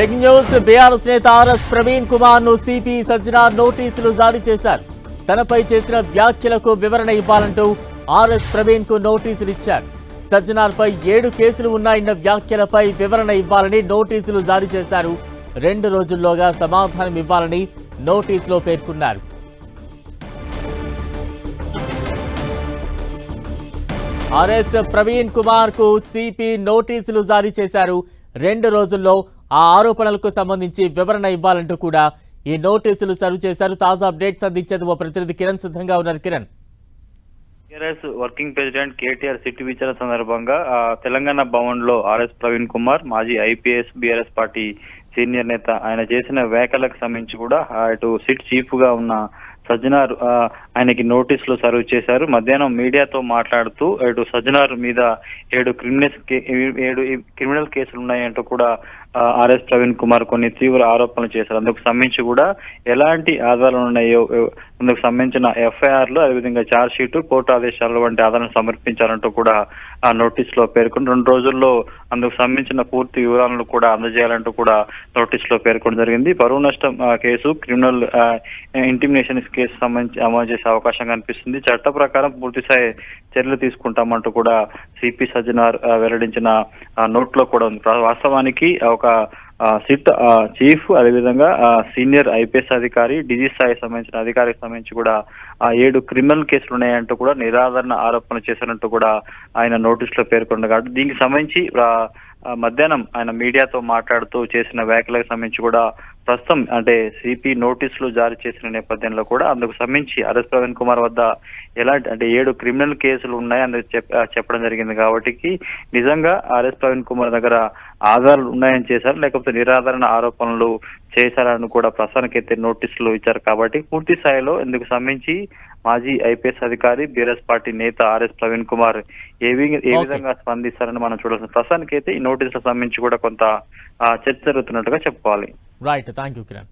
Breaking news. BRS నేత RS Praveen కుమార్ను CP Sajjanar నోటీసులు జారీ చేశారు. తనపై చేసిన వ్యాఖ్యలకు వివరణ ఇవ్వాలంటూ ఆర్ఎస్ ప్రవీణ్కు నోటీసులు ఇచ్చారు. సజ్జనార్పై ఏడు కేసులు ఉన్నాయన్న వ్యాఖ్యలపై వివరణ ఇవ్వాలని నోటీసులు జారీ చేశారు. రెండు రోజుల్లోగా సమాధానం ఇవ్వాలని నోటీసులో పేర్కొన్నారు. ఆర్ఎస్ ప్రవీణ్ కుమార్కు సిపి నోటీసులు జారీ చేశారు. రెండు రోజుల్లో ఆ ఆరోపణలకు సంబంధించి వివరణ ఇవ్వాలంటూ కూడా ఈ నోటీసులు సర్వ్ చేశారు. తాజా అప్డేట్స్ అందించేందుకు ఓ ప్రతినిధి కిరణ్. సిద్ధంగా ఉన్నారు Kiran. TRS working president KTR SIT విచారణ సందర్భంగా తెలంగాణ భవన్లో ఆర్ఎస్ ప్రవీణ్ కుమార్ మాజీ ఐపీఎస్ బీఆర్ఎస్ పార్టీ సీనియర్ నేత ఆయన చేసిన వ్యాఖ్యలకు సంబంధించి కూడా అటు ఇటు సిట్ చీఫ్గా ఉన్న సజ్జనార్ ఆయనకి నోటీసులు సర్వ్ చేశారు. మధ్యాహ్నం మీడియాతో మాట్లాడుతూ ఇటు సజ్జనార్ మీద ఏడు క్రిమినల్స్ ఏడు క్రిమినల్ కేసులు ఉన్నాయంటూ కూడా ఆర్ఎస్ ప్రవీణ్ కుమార్ కొన్ని తీవ్ర ఆరోపణలు చేశారు. అందుకు సంబంధించి కూడా ఎలాంటి ఆధారాలు ఉన్నాయో అందుకు సంబంధించిన ఎఫ్ఐఆర్లు అదేవిధంగా ఛార్జ్ షీట్ కోర్టు ఆదేశాలు వంటి ఆధారాలు సమర్పించాలంటూ కూడా ఆ నోటీస్లో పేర్కొని రెండు రోజుల్లో అందుకు సంబంధించిన పూర్తి వివరాలను కూడా అందజేయాలంటూ కూడా నోటీస్లో పేర్కొనడం జరిగింది. పరువు నష్టం ఆ, కేసు క్రిమినల్ ఇంటిమినేషన్ కేసు సంబంధించి అమలు చేసే అవకాశం కనిపిస్తుంది. చట్ట ప్రకారం పూర్తి స్థాయి చర్యలు తీసుకుంటామంటూ కూడా సిపి సజ్జనార్ వెల్లడించిన నోట్లో కూడా ఉంది. వాస్తవానికి ఒక సిట్ చీఫ్ అదేవిధంగా సీనియర్ ఐపీఎస్ అధికారి డిజి స్థాయికి సంబంధించిన అధికారికి సంబంధించి కూడా ఆ ఏడు క్రిమినల్ కేసులు ఉన్నాయంటూ కూడా నిరాదరణ ఆరోపణలు చేశారంటూ కూడా ఆయన నోటీసులో పేర్కొన్నారు కాబట్టి దీనికి సంబంధించి మధ్యాహ్నం ఆయన మీడియాతో మాట్లాడుతూ చేసిన వ్యాఖ్యలకు సంబంధించి కూడా ప్రస్తుతం అంటే సిపి నోటీసులు జారీ చేసిన నేపథ్యంలో కూడా అందుకు సంబంధించి అరెస్ట్ ప్రవీణ్ కుమార్ వద్ద ఎలాంటి అంటే ఏడు క్రిమినల్ కేసులు ఉన్నాయని చెప్- ఆ, చెప్పడం జరిగింది కాబట్టి నిజంగా ఆర్ఎస్ ప్రవీణ్ కుమార్ దగ్గర ఆధారాలు ఉన్నాయని చేశారు. లేకపోతే నిరాధారణ ఆరోపణలు చేశారని కూడా ప్రస్తుతానికైతే నోటీసులు ఇచ్చారు కాబట్టి పూర్తి స్థాయిలో ఇందుకు సంబంధించి మాజీ ఐపీఎస్ అధికారి బీఆర్ఎస్ పార్టీ నేత ఆర్ఎస్ ప్రవీణ్ కుమార్ ఏ ఏ. విధంగా స్పందిస్తారని మనం చూడాల్సిన ప్రస్తుతానికైతే ఈ నోటీసులకు సంబంధించి కూడా కొంత చర్చ జరుగుతున్నట్టుగా చెప్పుకోవాలి. Right thank you Kiran